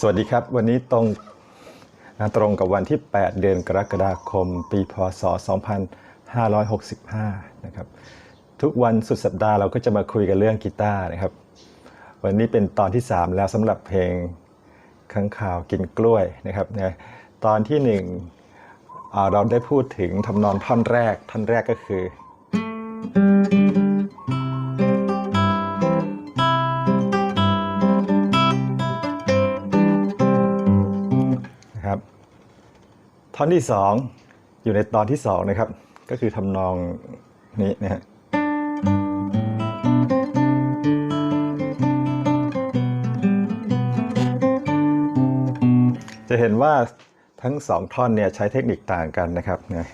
สวัสดีครับ วันนี้ตรงตรงกับวันที่ 8 เดือนกรกฎาคม ปีพศ 2565 นะครับ ทุกวันสุดสัปดาห์เราก็จะมาคุยกันเรื่องกีตาร์นะครับ วันนี้เป็นตอนที่ 3 แล้วสำหรับเพลงข้างข่าวกินกล้วยนะครับนะตอนที่หนึ่งเราได้พูดถึงทำนองท่อนแรก ท่อนแรกก็คือ ท่อนที่สองอยู่ในตอนที่สองนะครับ ก็คือทำนองนี้นะฮะจะเห็นว่าทั้งสองท่อนเนี่ยใช้เทคนิคต่างกันนะครับนะ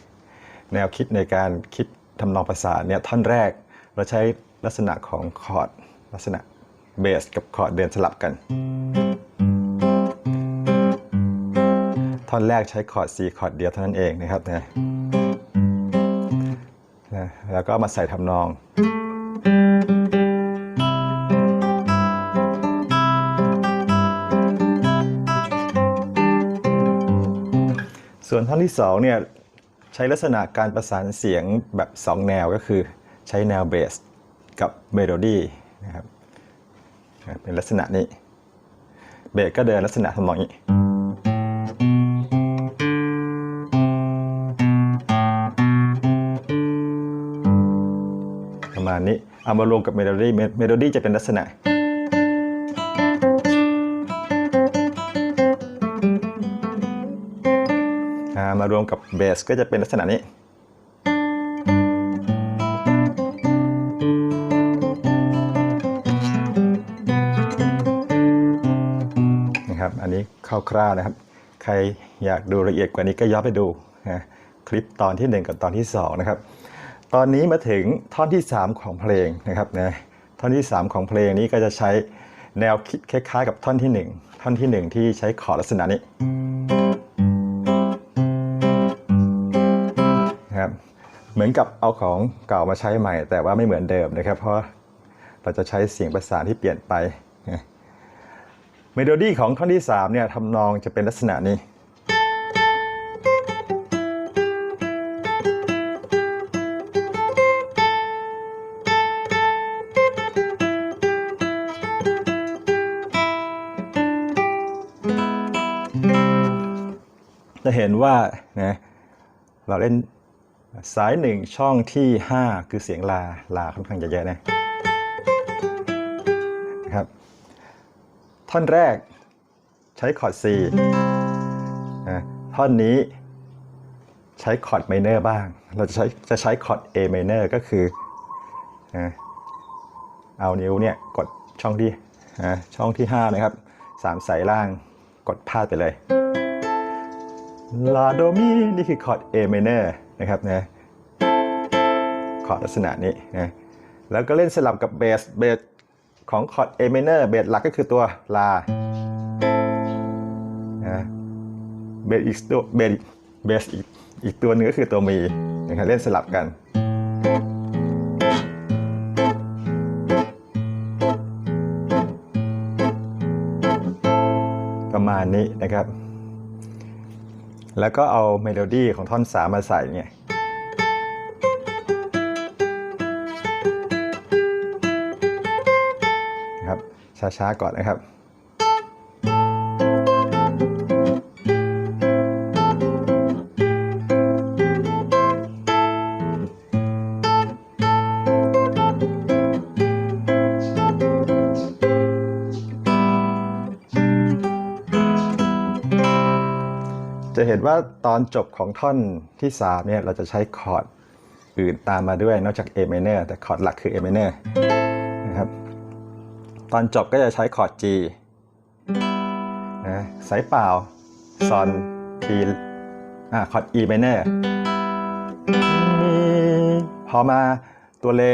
แนวคิดในการคิดทำนองภาษาเนี่ยท่อนแรกเราใช้ลักษณะของคอร์ดลักษณะเบสกับคอร์ดเดินสลับกัน ท่อนแรกใช้คอร์ด C คอร์ดเดียวเท่านั้นเองนะครับนะแล้วก็มาใส่ทำนอง ส่วนท่อนที่2เนี่ยใช้ลักษณะการประสานเสียงแบบ 2 แนวก็คือใช้แนวเบสกับเมโลดี้นะครับเป็นลักษณะนี้ เบสก็เดินลักษณะทำนองนี้ ประมาณนี้ เอามารวมกับเมโลดี้เมโลดี้จะเป็นลักษณะอ่ามารวมกับเบสก็จะเป็นลักษณะนี้ นะครับ อันนี้คร่าวๆนะครับ ใครอยากดูละเอียดกว่านี้ก็ย้อนไปดูนะคลิปตอนที่ 1 กับตอนที่ 2 นะครับ ตอนนี้มาถึงท่อนที่ 3 ของเพลงนะครับนะท่อนที่ 3 ของเพลงนี้ก็จะใช้แนวคิดคล้ายๆ กับท่อนที่ 1 ท่อนที่ 1 ที่ใช้คอดลักษณะนี้นะครับเหมือนกับเอาของเก่ามาใช้ใหม่ แต่ว่าไม่เหมือนเดิมนะครับ เพราะเราจะใช้เสียงประสานที่เปลี่ยนไปเมโลดี้ของท่อนที่3เนี่ยทำนองจะเป็นลักษณะนี้ เห็นว่านะเราเล่นสายหนึ่งช่องที่ 5 คือเสียงลา ลาค่อนข้างจะเยอะนะนะครับท่อนแรกใช้คอร์ด C นะท่อนนี้ใช้คอร์ดไมเนอร์บ้าง เราจะใช้จะใช้คอร์ด A minor ก็คือนะเอานิ้วเนี่ยกดช่องที่นะช่องที่ 5 นะครับสามสายล่างกดพาดไปเลย ลาโดมีนี่คือคอร์ด A minor นะครับนะคอร์ดลักษณะนี้นะแล้วก็เล่นสลับกับเบสเบสของคอร์ด A minor เบสหลักก็คือตัวลานะเบสอีกตัวเบสเบสอีกอีกตัวนึงก็คือตัวมีนะครับเล่นสลับกันประมาณนี้นะครับ แล้วก็เอาเมโลดี้ของท่อนสามมาใส่เนี่ยครับช้าๆก่อนนะครับ ว่าตอนจบของท่อนที่3เนี่ยเราจะใช้คอร์ดอื่นตามมาด้วยนอกจาก A minor แต่คอร์ดหลักคือ A minor นะครับ ตอนจบก็จะใช้คอร์ด G นะสายเปล่าซอน T อ่าคอร์ด E minor พอมาตัวเล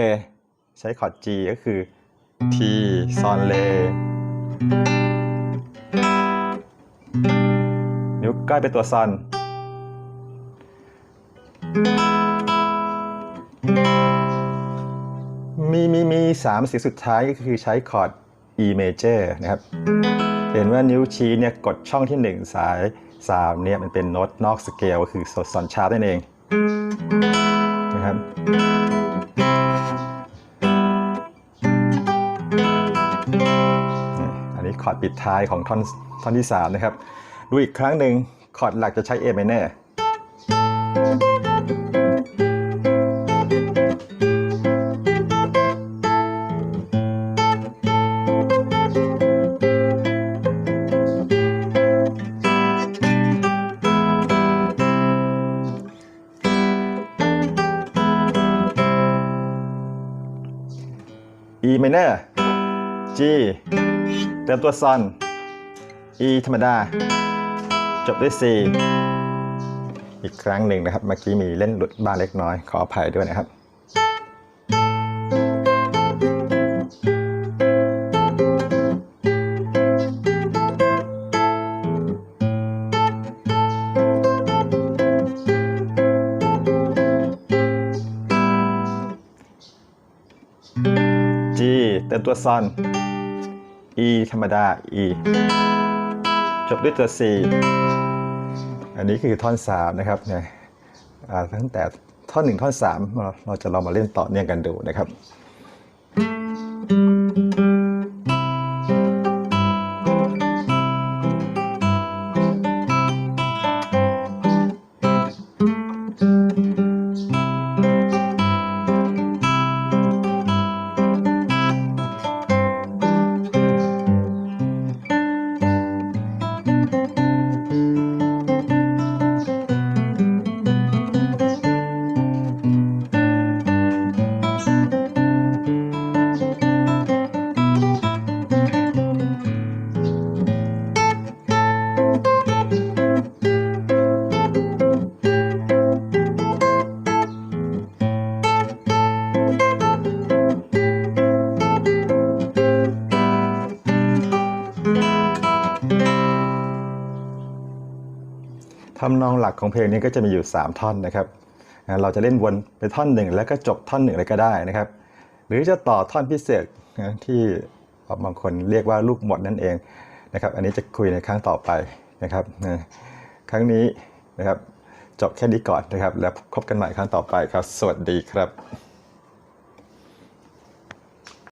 ใช้คอร์ด G ก็คือ T ซอนเล ก้อยเป็นตัวซอน มีมีมีสามเสียงสุดท้ายก็คือใช้คอร์ด E major นะครับ เห็นว่านิ้วชี้เนี่ยกดช่องที่ 1 สาย 3 เนี่ยมันเป็นโน้ตนอกสเกลก็คือโซซอนชาร์ปนั่นเองนะครับอันนี้คอร์ดปิดท้ายของท่อนท่อนที่ 3 นะครับ ดูอีกครั้งหนึ่ง คอร์ดหลักจะใช้ A minor E minor G เติมตัวซอน E ธรรมดา จบด้วย C อีกครั้งหนึ่งนะครับ เมื่อกี้มีเล่นหลุดบ้างเล็กน้อย ขออภัยด้วยนะครับ G เติมตัวซอน E ธรรมดา E จบด้วยตัว C อันนี้คือท่อน 3 นะครับเนี่ยตั้งแต่ท่อน 1 ท่อน 3 เราเราจะลองมาเล่นต่อเนื่องกันดูนะครับ ทำนองหลักของเพลงนี้ก็จะมีอยู่ 3 ท่อนนะครับ เราจะเล่นวนไปท่อนหนึ่งแล้วก็จบท่อนหนึ่งเลยก็ได้นะครับ หรือจะต่อท่อนพิเศษที่บางคนเรียกว่าลูกหมดนั่นเองนะครับ อันนี้จะคุยในครั้งต่อไปนะครับ ครั้งนี้นะครับจบแค่นี้ก่อนนะครับ แล้วพบกันใหม่ครั้งต่อไปครับ สวัสดีครับ